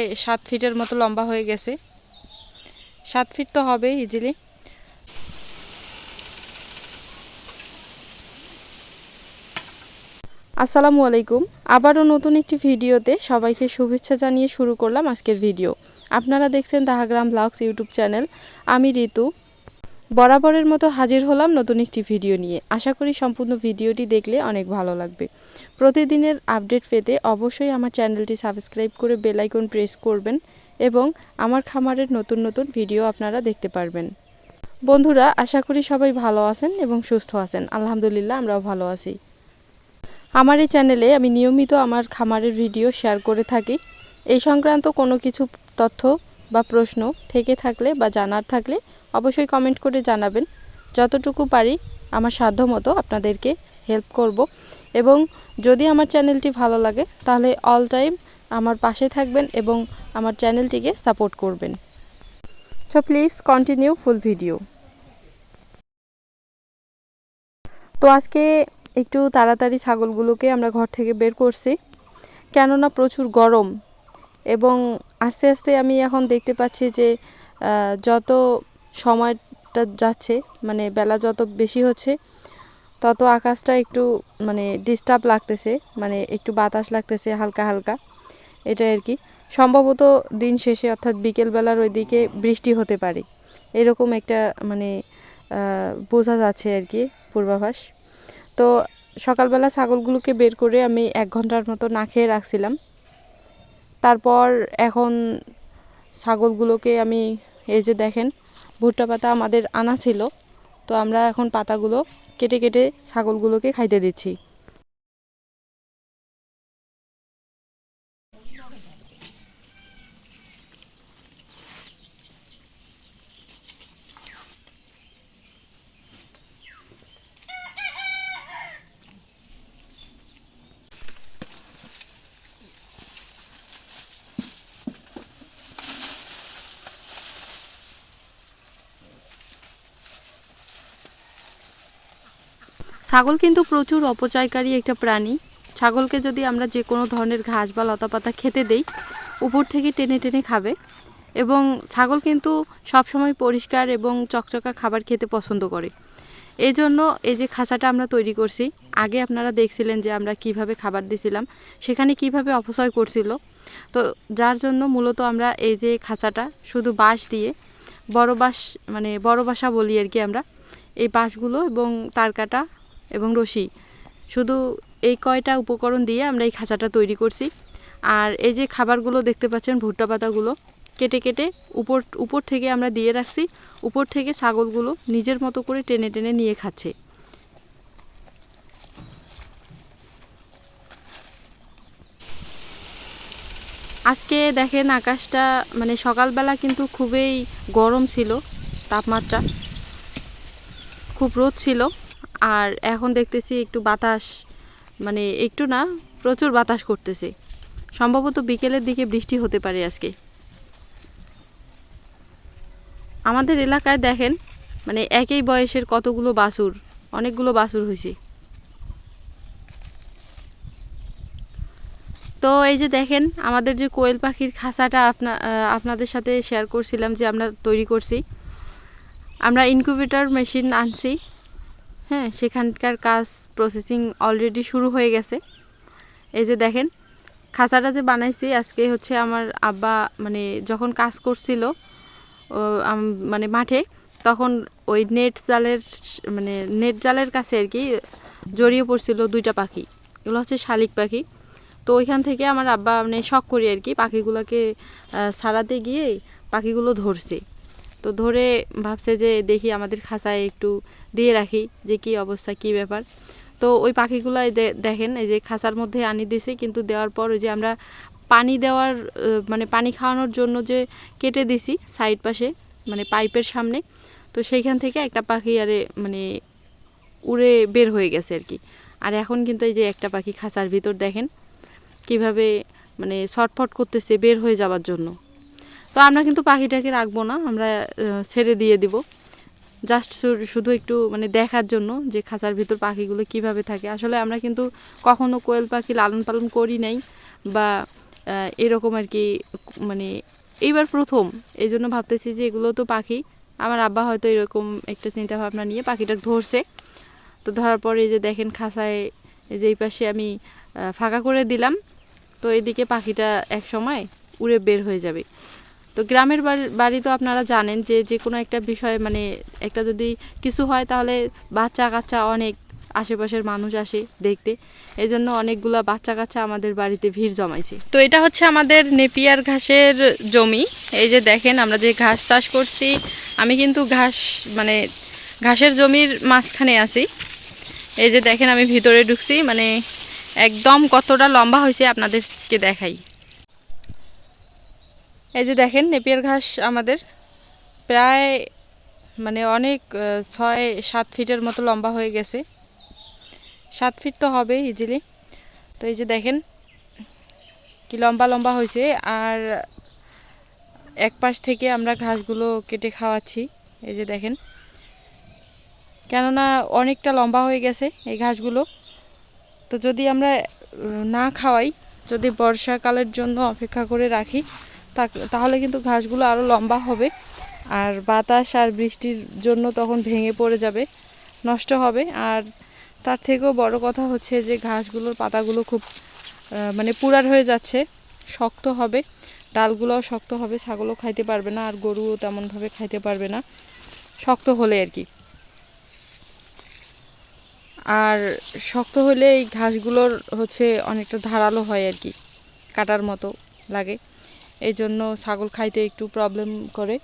প্রায় সাত ফিটের মতো লম্বা হয়ে গেছে। সাত ফিট তো হবে ইজিলি আসসালামু আলাইকুম। আবারও নতুন একটি ভিডিওতে সবাইকে শুভেচ্ছা জানিয়ে শুরু করলাম আজকের ভিডিও। আপনারা দেখছেন দাহাগ্রাম ব্লগস ইউটিউব চ্যানেল। আমি ঋতু। বরাবরের মতো হাজির হলাম নতুন একটি ভিডিও নিয়ে। আশা করি সম্পূর্ণ ভিডিওটি দেখলে অনেক ভালো লাগবে। প্রতিদিনের আপডেট পেতে অবশ্যই আমার চ্যানেলটি সাবস্ক্রাইব করে বেল আইকন প্রেস করবেন এবং আমার খামারের নতুন নতুন ভিডিও আপনারা দেখতে পারবেন। বন্ধুরা, আশা করি সবাই ভালো আছেন এবং সুস্থ আছেন। আলহামদুলিল্লাহ, আমরাও ভালো আছি। আমার এই চ্যানেলে আমি নিয়মিত আমার খামারের ভিডিও শেয়ার করে থাকি। এই সংক্রান্ত কোনো কিছু তথ্য বা প্রশ্ন থেকে থাকলে বা জানার থাকলে অবশ্যই কমেন্ট করে জানাবেন। যতটুকু পারি আমার সাধ্য মতো আপনাদেরকে হেল্প করব। এবং যদি আমার চ্যানেলটি ভালো লাগে, তাহলে অল টাইম আমার পাশে থাকবেন এবং আমার চ্যানেলটিকে সাপোর্ট করবেন। So please continue full video তো আজকে একটু তাড়াতাড়ি ছাগলগুলোকে আমরা ঘর থেকে বের করছি। কেননা প্রচুর গরম এবং আস্তে আস্তে আমি এখন দেখতে পাচ্ছি যে যত সময়টা যাচ্ছে মানে বেলা যত বেশি হচ্ছে, তত আকাশটা একটু মানে ডিস্টার্ব লাগতেছে মানে একটু বাতাস লাগতেছে, হালকা হালকা। এটা আর কি। সম্ভবত দিন শেষে, অর্থাৎ বিকেলবেলার ওইদিকে বৃষ্টি হতে পারে। এরকম একটা মানে বোঝা যাচ্ছে আর কি পূর্বাভাস। তো সকালবেলা ছাগলগুলোকে বের করে আমি এক ঘণ্টার মতো না খেয়ে রাখছিলাম। তারপর এখন ছাগলগুলোকে আমি এই যে দেখেন, ভুট্টা পাতা আমাদের আনা ছিল, তো আমরা এখন পাতাগুলো কেটে কেটে ছাগলগুলোকে খাইতে দিচ্ছি। ছাগল কিন্তু প্রচুর অপচয়কারী একটা প্রাণী। ছাগলকে যদি আমরা যে কোনো ধরনের ঘাস বা লতাপাতা খেতে দেই, উপর থেকে টেনে টেনে খাবে। এবং ছাগল কিন্তু সবসময় পরিষ্কার এবং চকচকা খাবার খেতে পছন্দ করে। এই জন্য এই যে খাঁচাটা আমরা তৈরি করছি, আগে আপনারা দেখছিলেন যে আমরা কীভাবে খাবার দিছিলাম, সেখানে কীভাবে অপচয় করছিল। তো যার জন্য মূলত আমরা এই যে খাঁচাটা শুধু বাঁশ দিয়ে, বড় বাঁশ মানে বড় বাসা বলি আর কি আমরা, এই বাঁশগুলো এবং তার কাটা এবং রশি। শুধু এই কয়টা উপকরণ দিয়ে আমরা এই খাঁচাটা তৈরি করছি। আর এই যে খাবারগুলো দেখতে পাচ্ছেন, ভুট্টা পাতাগুলো, কেটে কেটে উপর উপর থেকে আমরা দিয়ে রাখছি। উপর থেকে ছাগলগুলো নিজের মতো করে টেনে টেনে নিয়ে খাচ্ছে। আজকে দেখেন আকাশটা মানে সকালবেলা কিন্তু খুবই গরম ছিল, তাপমাত্রা। খুব রোদ ছিল। আর এখন দেখতেছি একটু বাতাস মানে একটু না, প্রচুর বাতাস করতেছে। সম্ভবত বিকেলের দিকে বৃষ্টি হতে পারে আজকে। আমাদের এলাকায় দেখেন মানে একই বয়সের কতগুলো বাছুর, অনেকগুলো বাছুর হয়েছে। তো এই যে দেখেন, আমাদের যে কোয়েল পাখির খাঁচাটা আপনা আপনাদের সাথে শেয়ার করছিলাম যে আমরা তৈরি করছি। আমরা ইনকিউবেটর মেশিন আনছি। হ্যাঁ সেখানকার কাজ প্রসেসিং অলরেডি শুরু হয়ে গেছে। এই যে দেখেন খাঁচাটা যে বানাইছি, আজকে হচ্ছে আমার আব্বা মানে যখন কাজ করছিল মানে মাঠে, তখন ওই নেট জালের মানে নেট জালের কাছে আর কি জড়িয়ে পড়ছিল দুইটা পাখি। এগুলো হচ্ছে শালিক পাখি। তো ওইখান থেকে আমার আব্বা মানে শখ করি আর কি পাখিগুলোকে সারাতে গিয়ে পাখিগুলো ধরছে। তো ধরে ভাবছে যে দেখি আমাদের খাঁচায় একটু দিয়ে রাখি যে কি অবস্থা, কি ব্যাপার। তো ওই পাখিগুলো দেখেন, এই যে খাঁচার মধ্যে আনি দিছে, কিন্তু দেওয়ার পর ওই যে আমরা পানি দেওয়ার মানে পানি খাওয়ানোর জন্য যে কেটে দিছি সাইড পাশে মানে পাইপের সামনে, তো সেইখান থেকে একটা পাখি আরে মানে উড়ে বের হয়ে গেছে আর কি। আর এখন কিন্তু এই যে একটা পাখি খাঁচার ভিতর দেখেন, কীভাবে মানে ছটফট করতেছে বের হয়ে যাওয়ার জন্য। তো আমরা কিন্তু পাখিটাকে রাখব না, আমরা ছেড়ে দিয়ে দিব। জাস্ট শুধু একটু মানে দেখার জন্য যে খাঁচার ভিতর পাখিগুলো কীভাবে থাকে। আসলে আমরা কিন্তু কখনো কোয়েল পাখি লালন পালন করি নাই বা এরকম আর কি মানে এইবার প্রথম। এই জন্য ভাবতেছি যে এগুলো তো পাখি। আমার আব্বা হয়তো এরকম একটা চিন্তা ভাবনা নিয়ে পাখিটা ধরছে। তো ধরার পরে যে দেখেন খাসায় এই যে এই পাশে আমি ফাঁকা করে দিলাম। তো এদিকে পাখিটা এক সময় উড়ে বের হয়ে যাবে। তো গ্রামের বাড়ি- তো আপনারা জানেন যে যে কোনো একটা বিষয়ে মানে একটা যদি কিছু হয় তাহলে বাচ্চা কাচ্চা অনেক আশেপাশের মানুষ আসে দেখতে। এই জন্য অনেকগুলো বাচ্চা কাচ্চা আমাদের বাড়িতে ভিড় জমাইছে। তো এটা হচ্ছে আমাদের নেপিয়ার ঘাসের জমি। এই যে দেখেন আমরা যে ঘাস চাষ করছি, আমি কিন্তু ঘাস মানে ঘাসের জমির মাঝখানে আছি। এই যে দেখেন আমি ভিতরে ঢুকছি মানে একদম কতটা লম্বা হয়েছে আপনাদেরকে দেখাই। এই যে দেখেন, নেপিয়ার ঘাস আমাদের প্রায় মানে অনেক ছয়, সাত ফিটের মতো লম্বা হয়ে গেছে। সাত ফিট তো হবে ইজিলি তো এই যে দেখেন, কি লম্বা লম্বা হয়েছে। আর এক পাশ থেকে আমরা ঘাসগুলো কেটে খাওয়াচ্ছি। এই যে দেখেন, কেননা অনেকটা লম্বা হয়ে গেছে এই ঘাসগুলো। তো যদি আমরা না খাওয়াই, যদি বর্ষাকালের জন্য অপেক্ষা করে রাখি তাহলে কিন্তু ঘাসগুলো আরও লম্বা হবে। আর বাতাস আর বৃষ্টির জন্য তখন ভেঙে পড়ে যাবে, নষ্ট হবে। আর তার থেকেও বড় কথা হচ্ছে যে ঘাসগুলোর পাতাগুলো খুব মানে পুরার হয়ে যাচ্ছে, শক্ত হবে। ডালগুলোও শক্ত হবে, ছাগলও খাইতে পারবে না, আর গরুও তেমনভাবে খাইতে পারবে না। শক্ত হলে আর কি। আর শক্ত হলে এই ঘাসগুলোর হচ্ছে অনেকটা ধারালো হয় আর কি, কাটার মতো লাগে। এই জন্য ছাগল খাইতে একটু প্রবলেম করে।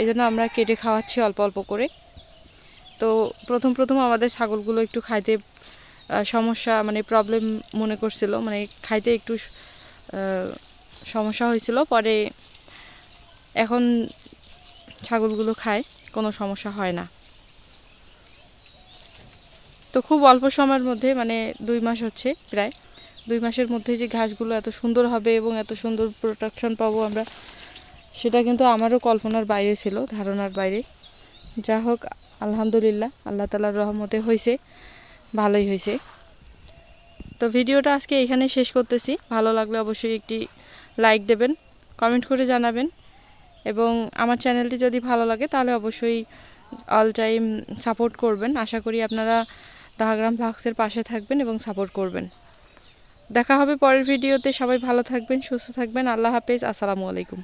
এই জন্য আমরা কেটে খাওয়াচ্ছি অল্প অল্প করে। তো প্রথম প্রথম আমাদের ছাগলগুলো একটু খাইতে সমস্যা মানে প্রবলেম মনে করছিল। মানে খাইতে একটু সমস্যা হয়েছিল। পরে এখন ছাগলগুলো খায়, কোনো সমস্যা হয় না। তো খুব অল্প সময়ের মধ্যে মানে দুই মাস হচ্ছে প্রায়। দুই মাসের মধ্যে যে ঘাসগুলো এত সুন্দর হবে এবং এত সুন্দর প্রোটেকশন পাবো আমরা, সেটা কিন্তু আমারও কল্পনার বাইরে ছিল, ধারণার বাইরে। যা হোক, আলহামদুলিল্লাহ, আল্লাহ তালার রহমতে হয়েছে, ভালোই হয়েছে। তো ভিডিওটা আজকে এখানে শেষ করতেছি। ভালো লাগলে অবশ্যই একটি লাইক দেবেন কমেন্ট করে জানাবেন। এবং আমার চ্যানেলটি যদি ভালো লাগে, তাহলে অবশ্যই অল টাইম সাপোর্ট করবেন। আশা করি আপনারা দাহাগ্রাম ফ্লাক্সের পাশে থাকবেন এবং সাপোর্ট করবেন। দেখা হবে পরের ভিডিওতে। সবাই ভালো থাকবেন সুস্থ থাকবেন। আল্লাহ হাফেজ। আসসালামু আলাইকুম।